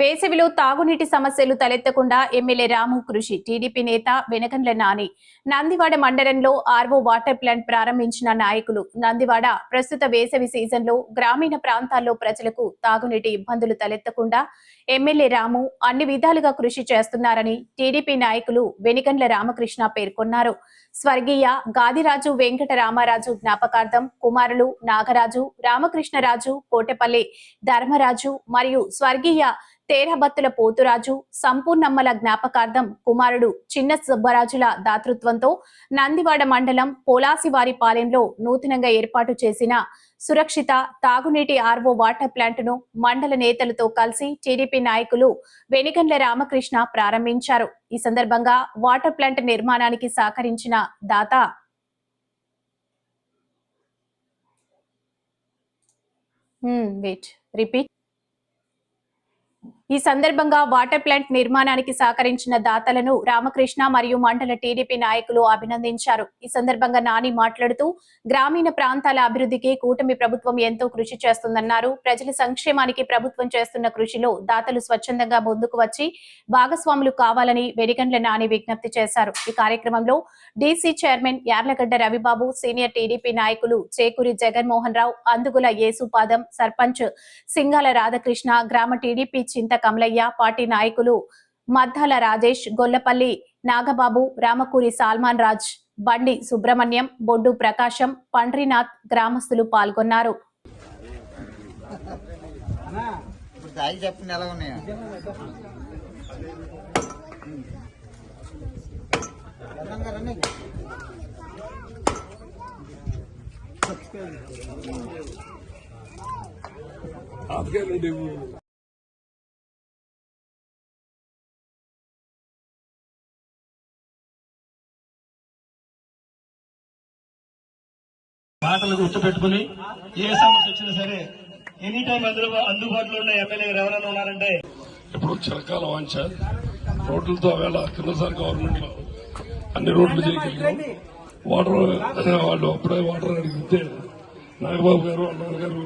వేసవిలో తాగునీటి సమస్యలు తలెత్తకుండా ఎమ్మెల్యే రాము కృషి టీడీపీ నేత వెనకండ్ల నాని. నందివాడ మండలంలో ఆర్వో వాటర్ ప్లాంట్ ప్రారంభించిన నాయకులు. నందివాడ ప్రస్తుత వేసవి సీజన్లో గ్రామీణ ప్రాంతాల్లో ప్రజలకు తాగునీటి ఇబ్బందులు తలెత్తకుండా ఎమ్మెల్యే రాము అన్ని విధాలుగా కృషి చేస్తున్నారని టీడీపీ నాయకులు వెనిగండ్ల రామకృష్ణ పేర్కొన్నారు. స్వర్గీయ గాదిరాజు వెంకట రామారాజు జ్ఞాపకార్థం కుమారులు నాగరాజు రామకృష్ణరాజు కోటపల్లి ధర్మరాజు మరియు స్వర్గీయ తేరబత్తుల పోతురాజు సంపూర్ణమ్మల జ్ఞాపకార్థం కుమారుడు చిన్న సుబ్బరాజుల దాతృత్వంతో నందివాడ మండలం పోలాసివారి పాలెంలో నూతనంగా ఏర్పాటు చేసిన సురక్షిత తాగునీటి ఆర్వో వాటర్ ప్లాంట్ను మండల నేతలతో కలిసి టీడీపీ నాయకులు వెనిగండ్ల రామకృష్ణ ప్రారంభించారు. ఈ సందర్భంగా వాటర్ ప్లాంట్ నిర్మాణానికి సహకరించిన దాత వెయిట్ రిపీట్ ఈ సందర్భంగా వాటర్ ప్లాంట్ నిర్మాణానికి సహకరించిన దాతలను రామకృష్ణ మరియు మండల టీడీపీ నాయకులు అభినందించారు. ఈ సందర్భంగా నాని మాట్లాడుతూ గ్రామీణ ప్రాంతాల అభివృద్ధికి కూటమి ప్రభుత్వం ఎంతో కృషి చేస్తుందన్నారు. ప్రజల సంక్షేమానికి ప్రభుత్వం చేస్తున్న కృషిలో దాతలు స్వచ్ఛందంగా ముందుకు వచ్చి భాగస్వాములు కావాలని వెడిగండ్ల నాని విజ్ఞప్తి చేశారు. ఈ కార్యక్రమంలో DC chairman Yarlagadda Ravibabu senior TDP నాయకులు చేకూరి జగన్మోహన్ రావు అందుగుల యేసుపాదం సర్పంచ్ సింగాల రాధాకృష్ణ గ్రామ టీడీపీ చింత కమలయ్య పార్టీ నాయకులు మద్దాల రాజేష్ గొల్లపల్లి నాగబాబు రామకూరి సాల్మాన్ రాజ్ బండి సుబ్రహ్మణ్యం బొడ్డు ప్రకాశం పండ్రినాథ్ గ్రామస్తులు పాల్గొన్నారు. ఇప్పుడు మాటలు గుర్తుపెట్టుకుని ఏ సమస్య వచ్చినా సరే ఎనీ టైం అందులో అందుబాటులో ఉన్న ఎమ్మెల్యే ఎవరైనా ఉన్నారంటే ఇప్పుడు చిరకాల వాంఛ. రోడ్లతో వేళ కిందసారి గవర్నమెంట్లో అన్ని రోడ్లు చేయగలిగాం. వాటర్ వాళ్ళు అప్పుడే వాటర్ అడిగితే నాగబాబు గారు అన్నారు గారు